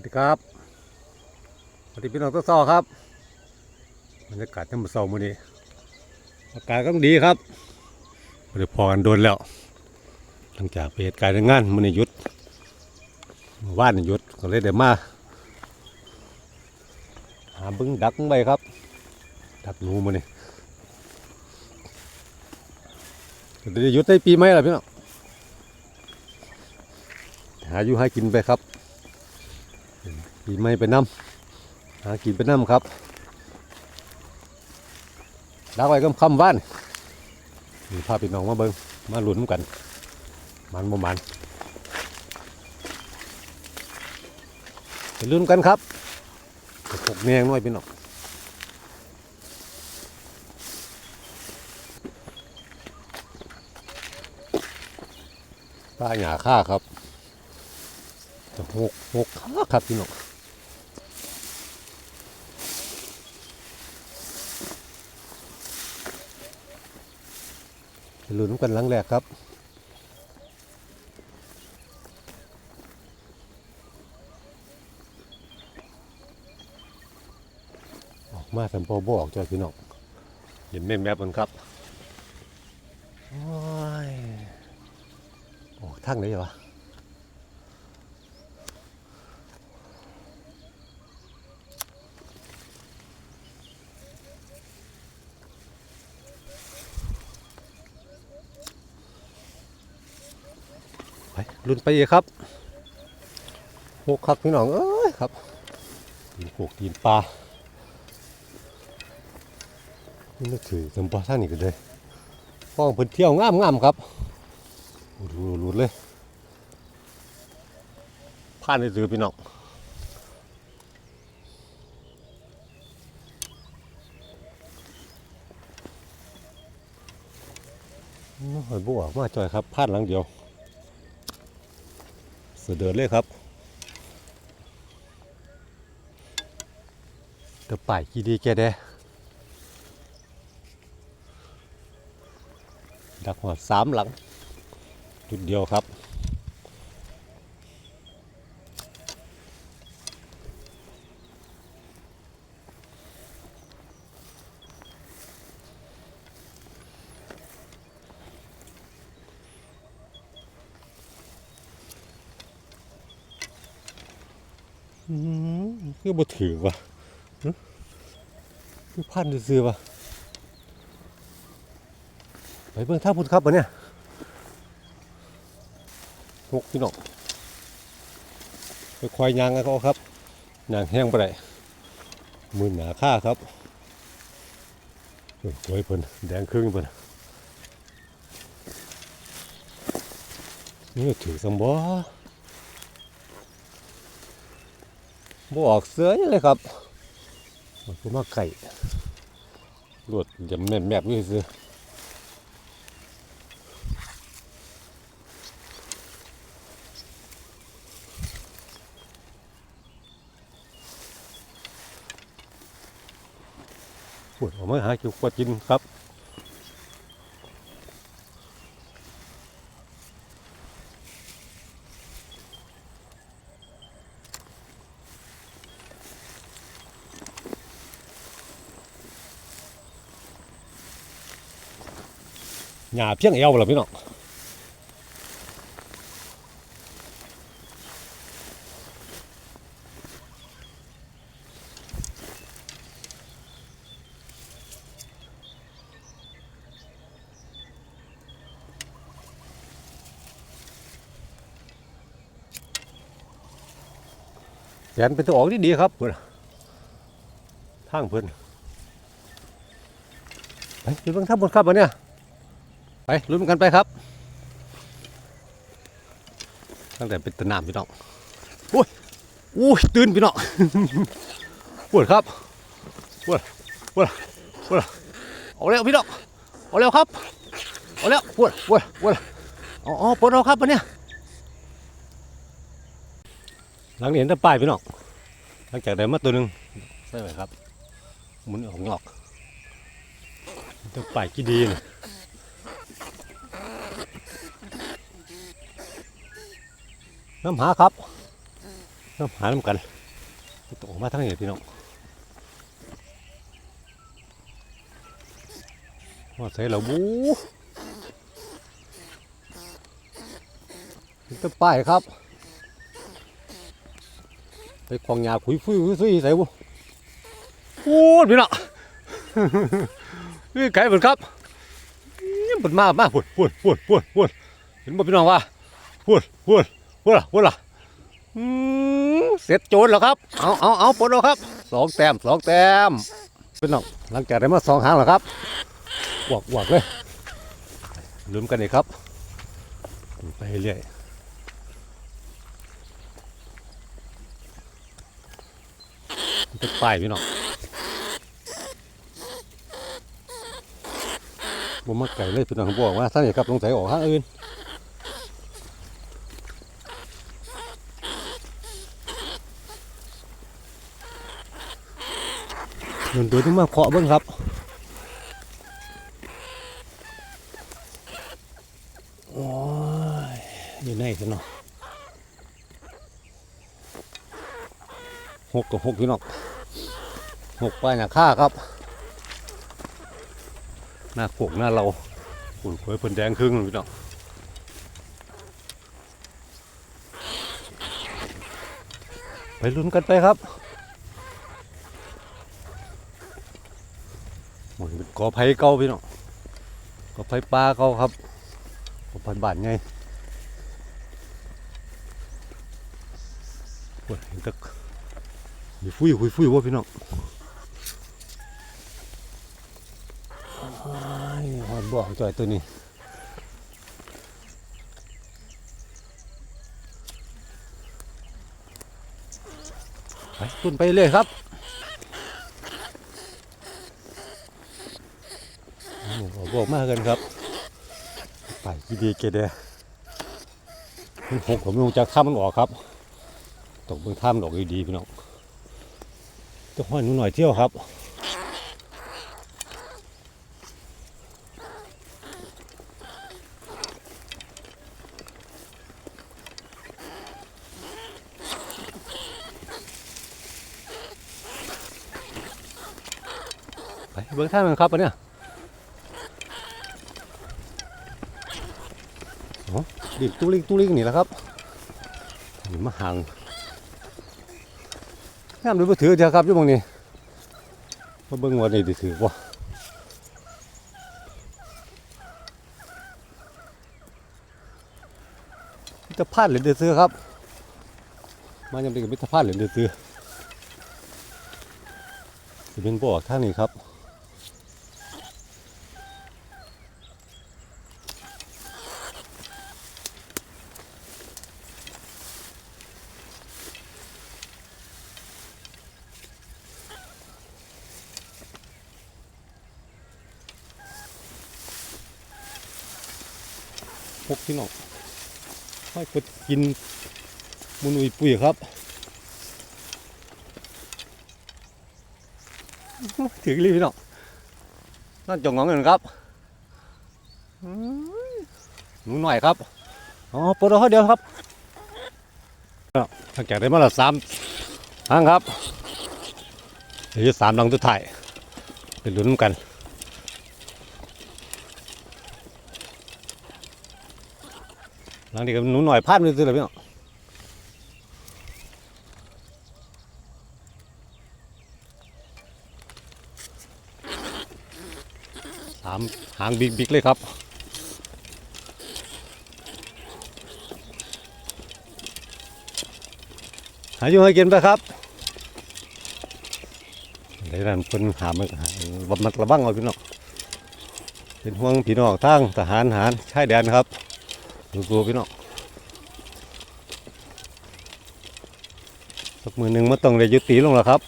วัสดีครับสวัสดีพี่น้องต้นซอครับบรรยากาศยามมื้อเช้ามื้อนี้อากาศก็ดีครับไม่ได้พอกันโดนแล้ว หลังจากไปเหตุการณ์งานมื้อนี้หยุดว่านนี่หยุดก็เลยได้มาหาบึ้งดักไปครับ ดักหนูมื้อนี้ก็ได้หยุดในปีใหมล่ะพี่น้องหาอยู่ใหากินไปครับ ปีใหม่ไปน้ำหากินไปน้ำครับดักไว้ก็คำว่านมีพาพี่น้องมาเบิงมาหลุนกัน มันบ่มันไปลุ้นกันครับไปปกแนงน้อยพี่น้องป้าหยาค่าครับ จะหกหกครับพี่น้องไปลุ้นกันลังแรกครับออกมาทำพอบอกจอยพี่น้องเห็นแม่แมบมันครับโอ้ยออกทางไหนวะไป ลุ้นไปอีกครับหกคักพี่น้องเอ้ยครับตีนโขกตีนปลานี่ถือจำปลาท่างนี่ก็เลยฟ้องเพิ่นเที่ยวงามงามครับดูหลุดเลยผ่านได้ถือพี่น้องน้องหอยบัวมาจอยครับพลาดหลังเดียว สด็จเลยครับเตะป่ายกี่ดีแกเดดักหัวสามหลังจุดเดียวครับ อืม คือบ่ถือวะคือพันซื้อๆวะไปเบิ่งท่าพุทธครับวันนี้หกพี่น้องไปควายยางกันเขาครับยางแห้งไปไหนมือหนาค่าครับสวยเพิ่นแดงครึ่งเพิ่นนี่ถือสมบ่ บ่ออกเสือยังเลยครับมันก็มาไก่รวดยำแม่แมบๆนี่ซื้อปวดออกมาหาเกี่ยวกับกินครับ หยาเพียงเอวเหรอพี่น้องแขนเป็นตัวออกที่ดีครับเพื่อนทางเพื่อนไปไปเบิ่งทางบนครับวันเนี้ย ไปลุ้นกันไปครับ ตั้งแต่เป็นตะนามพี่น้องอุ้ยอุ้ยตื่นพี่น้องปวดครับปวดปวดปวดเอาเร็วพี่น้องเอาเร็วครับเอาเร็วปวดปวดปวดอ๋อปวดเราครับวันเนี้ยหลังเห็นต่ป้ายพี่น้องหลังจากได้มาตัวหนึ่งใช่ไหมครับหมุนออกงอกต่ป้ายกี่ดีเนะ น้ำหาครับ น้ำหาน้ำกันตกมาทั้งนี้พี่น้องว่าใส่เราบูต้นป้ายครับ ไปควางยาคุยฟุยฟุยฟุยใส่บุโอ้พี่น้องนี่ไก่เปิดครับนี่เปิดมามาพูดพูดพูดพูดพูดเห็นบ่พี่น้องว่าพูดพูด พูดล่ะพูดล่ะอืมเสร็จโจรแล้วครับ เอาเอาเอาปลดแล้วครับสองแต้มสองแต้มพี่น้องหลังจากได้มาสองหางแล้วครับหวกหวกเลยลืมกันอีกครับ ไปเรื่อยเป็นป้ายพี่น้องบ่มาไก่เลยพี่น้องบอกว่าท่านอย่ากับสงสัยออกห้างอื่น เดินดูที่มาเคาะเบิ้งครับโอ้ยอยู่ไหนกันเนาะหกกับหกพี่น้องหกไปหน้าค่าครับหน้าโขกหน้าเราขุ่นเผยเพิ่นแดงครึ่งพี่น้องไปลุ้นกันไปครับ มันเป็นก อไผ่เก่าพี่น้องกอไผ่ปลาเก่าครับกอพันบาทไงโอ้ยเห็นตะมีฟุ้ยฟุยฟุยว่าพี่น้องอ้ายหอดบ่อจ่อยตัวนี้ไปขึ้นไปเลยครับ โอ้โหบอกมากกันครับ ไปกีดีเกเดมันหกผมลงจากถ้ำมันออกครับ ตกเบื้องถ้ำดอกดีๆพี่น้องจะห้อยหนูหน่อยเที่ยวครับไปเบื้องถ้ำมันครับอันเนี้ย ดิบตุ้ลิงตุ้ลิงนี่แหละครับนี่มาห่างงามดูมาถือเถอะครับยู่งนี้มาเบิ่งว่านี่ได้ถือบ่มิตรพาดเหรียญเดือซื้อครับมายังเป็นกับมิตรพาดเหรียญเดือดซื้อสิเป็นบ่อท่านี้ครับ กพี่น้องให้กดกินมุนุยปุ๋ยครับถึงรีพี่น้องนั่นจงงองเงินครับหนูหน่อยครับอ๋อปลดเอาเดียวครับถ้าแกได้มาละสามครั้งครับเดี๋ยวสามดังตัวถ่ายเป็นลุ้นำกัน หลังนี้ก็หนูหน่อยพลาดไปซื้อเลยพี่น้องสามหางบิ๊กๆเลยครับหาอยู่ให้กินไปครับในนั้นเพิ่นหามาหาบำมัดระวังเอาพี่น้องเป็นห่วงพี่น้องทางทหารหารชายแดนครับ สู้ๆพี่น้องสักมือหนึ่งมันต้องได้ยุติลงแล้วครับ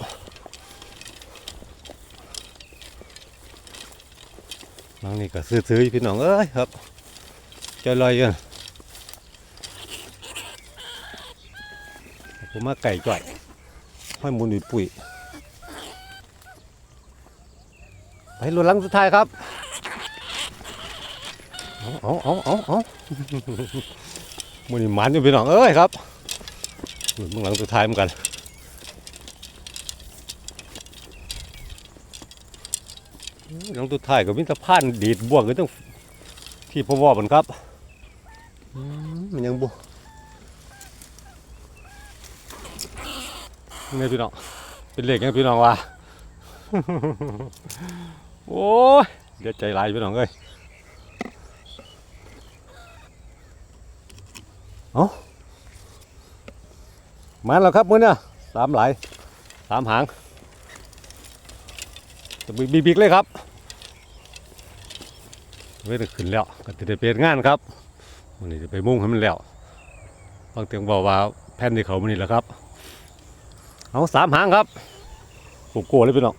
น้องนี่ก็ซื้อๆพี่น้องเอ้ยครับใจลอยกันผมมาไก่จ่อยห้อยมูลอุยปุ๋ยไปลุ้นลังสุดท้ายครับ เอาเอาเอาเอามือนี่หมันอยู่พี่น้องเอ้ยครับเบื้องหลังสุดท้ายเหมือนกันหลังสุดท้ายก็มีสะพานดีดบวกกันต้องที่พะวอมันครับมันยังบวกนี่พี่น้องเป็นเหล็กไงพี่น้องวะโอ้ยเดี๋ยวใจร้ายพี่น้องเอ้ย เอามาแล้วครับมื้อเนี่ยสามหลายสามหางจะบีบิกเลยครับเว้ขึ้นแล้วก็จะได้เปลี่ยนงานครับวันนี้จะไปมุ่งให้มันแล้วบางเตียงบอกว่าแผ่นที่เขามันนี่แหละครับ เอาสามหางครับโกโก้เลยพี่น้อง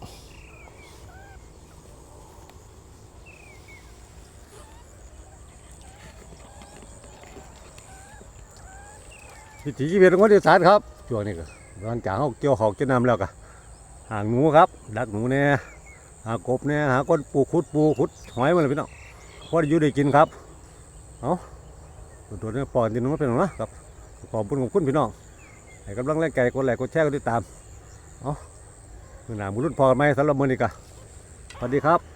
วิถีชีวิตของคนอีสานครับช่วงนี้ก็หลังจากเขาเกี่ยวเขาวเกี่ยวน้ำแล้วก็หางหนูครับ ดักหนูเนี่ยหากบเนี่ยหาก้นปูขุดปูขุดหอยมาเลยพี่น้องพอได้อยู่ได้กินครับเอาตัวนี้ปอนดินมันเป็นหรอนะครับขอบคุณของคุณพี่น้องให้กำลังแรงใจกดไลค์กดแชร์กดติดตามเอามือหนาบุรุษพอกันไหมสำหรับมือนี้ก็สวัสดีครับ